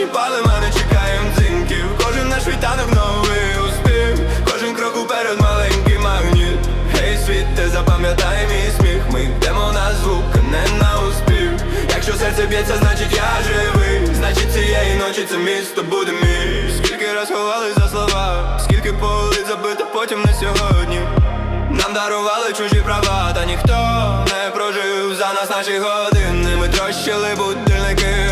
сотні палива, не чекаєм дзинків Кожен наш вітанок новий успіх, кожен крок уперед маленький магніт. Гей, світ, ти запам'ятай мій сміх, ми йдемо на звук, не на успіх. Якщо серце б'ється, значить я живий, значить цієї ночі це місто буде мій. Скільки раз ховали за слова, скільки полиць забито, потім на сьогодні. Нам дарували чужі права, та ніхто не прожив за нас наші години. Ми трощили будинки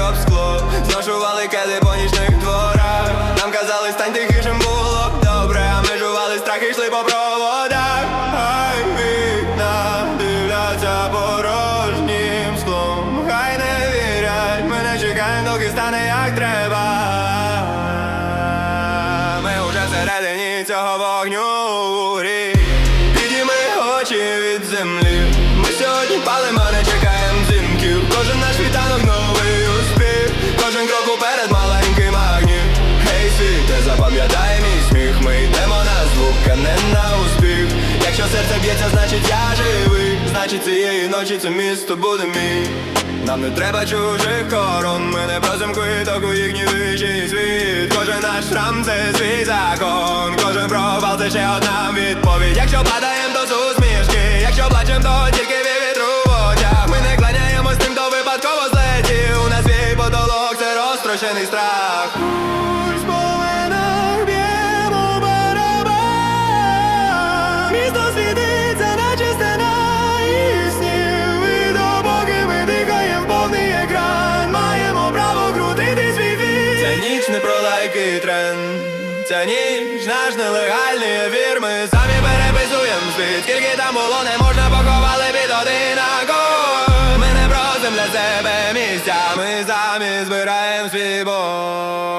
об скло, зношували кеди по нічних дворах. Нам казали, стань тихішим було б добре, а ми жували страх і йшли по проводах. Хай вікна дивляться порожнім склом. Хай не вірять, ми не чекаємо, доки стане як треба. Ми уже всередині цього вогню грі. Підійми очі серце б'ється, значить я живий. Значить цієї ночі це місто буде мій. Нам не треба чужих корон, ми не просим квиток у їхній вищий світ. Кожен наш шрам це свій закон, кожен провал це ще одна відповідь. Якщо падаєм, то з якщо плачем, то тільки від в очах. Ми не кланяємось тим, хто випадково злетів. У нас свій потолок, це розтрощений страх і тренд Ця ніч наш нелегальний ефір. Ми самі переписуємо світ Скільки там було, не можна поховали під один огонь. Ми не просим для себе місця Ми самі збираємо свій бой